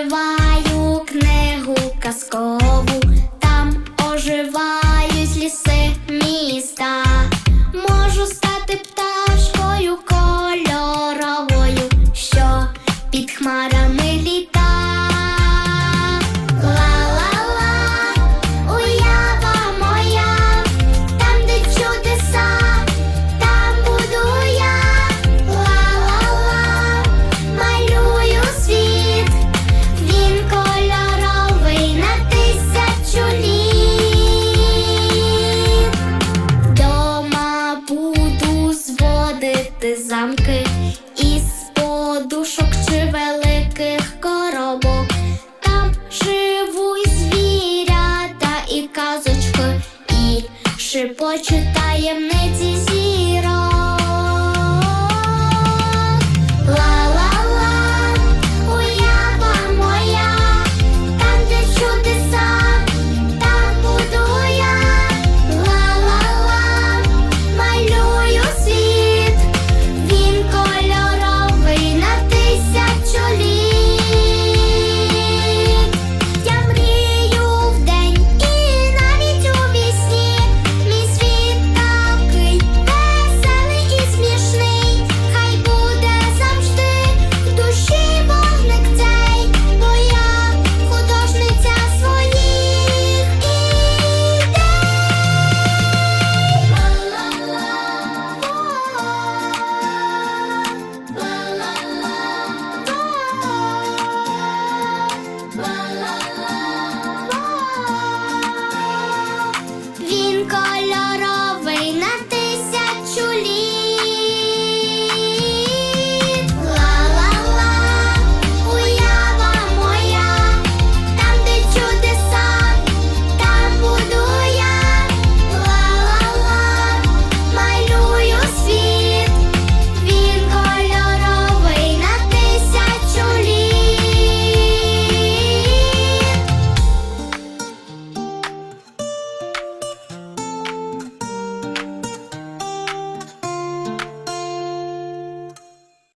відкриваю книгу казкову, там оживають ліси міста. Можу стати пташкою кольоровою, що під хмарами замки, із подушок чи великих коробок. Там живуть звірята і казочки, і шипочі таємниці.